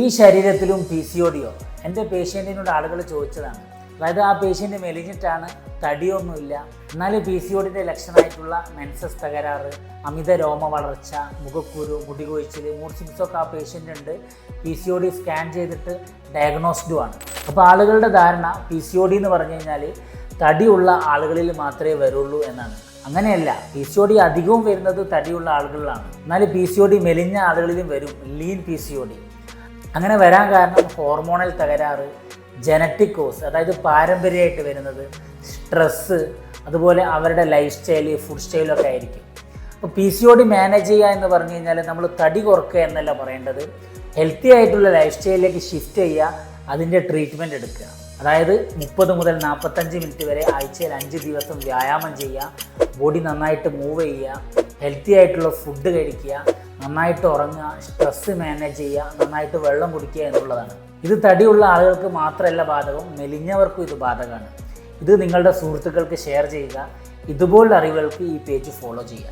ഈ ശരീരത്തിലും P C O deo എന്റെ പേഷ്യന്റിനോട് ആളുകൾ ചോദിച്ചതാണ്. അതായത് ആ പേഷ്യന്റ് മെലിഞ്ഞിട്ടാണ് തടിയൊന്നുമില്ല. എന്നാലും പി സി ഒടിന്റെ ലക്ഷണമായിട്ടുള്ള മെൻസസ് തകരാറ് അമിത രോമ വളർച്ച മുഖക്കുരു മുടി കൊഴിച്ചിൽ മൂഡ് സിങ്സ് ആ പേഷ്യന്റ് ഉണ്ട്. P C O D scan ചെയ്തിട്ട് ഡയഗ്നോസ്ഡും ആണ്. അപ്പോൾ ആളുകളുടെ ധാരണ പി സി ഒ ഡി എന്ന് പറഞ്ഞു കഴിഞ്ഞാൽ തടിയുള്ള ആളുകളിൽ മാത്രമേ വരുള്ളൂ എന്നാണ്. അങ്ങനെയല്ല പി സി ഒ ഡി അധികവും വരുന്നത് തടിയുള്ള ആളുകളിലാണ്. എന്നാൽ പി സി ഒ ഡി മെലിഞ്ഞ ആളുകളിലും വരും lean P C O D അങ്ങനെ വരാൻ കാരണം ഹോർമോണൽ തകരാറ് ജനറ്റിക് കോസ് അതായത് പാരമ്പര്യമായിട്ട് വരുന്നത് സ്ട്രെസ്സ് അതുപോലെ അവരുടെ ലൈഫ് സ്റ്റൈൽ ഫുഡ് സ്റ്റൈലൊക്കെ ആയിരിക്കും. അപ്പോൾ P C O D manage ചെയ്യുക എന്ന് പറഞ്ഞു കഴിഞ്ഞാൽ നമ്മൾ തടി കുറക്കുക എന്നല്ല പറയേണ്ടത്. ഹെൽത്തി ആയിട്ടുള്ള ലൈഫ് സ്റ്റൈലിലേക്ക് ഷിഫ്റ്റ് ചെയ്യുക അതിന്റെ ട്രീറ്റ്മെന്റ് എടുക്കുക. അതായത് മുപ്പത് മുതൽ നാൽപ്പത്തഞ്ച് മിനിറ്റ് വരെ ആഴ്ചയിൽ അഞ്ച് ദിവസം വ്യായാമം ചെയ്യുക ബോഡി നന്നായിട്ട് മൂവ് ചെയ്യുക ഹെൽത്തി ആയിട്ടുള്ള ഫുഡ് കഴിക്കുക നന്നായിട്ട് ഉറങ്ങുക സ്ട്രെസ് മാനേജ് ചെയ്യുക നന്നായിട്ട് വെള്ളം കുടിക്കുക എന്നുള്ളതാണ്. ഇത് തടിയുള്ള ആളുകൾക്ക് മാത്രമല്ല ബാധകം മെലിഞ്ഞവർക്കും ഇത് ബാധകമാണ്. ഇത് നിങ്ങളുടെ സുഹൃത്തുക്കൾക്ക് ഷെയർ ചെയ്യുക ഇതുപോലുള്ള അറിവുകൾക്ക് ഈ പേജ് ഫോളോ ചെയ്യുക.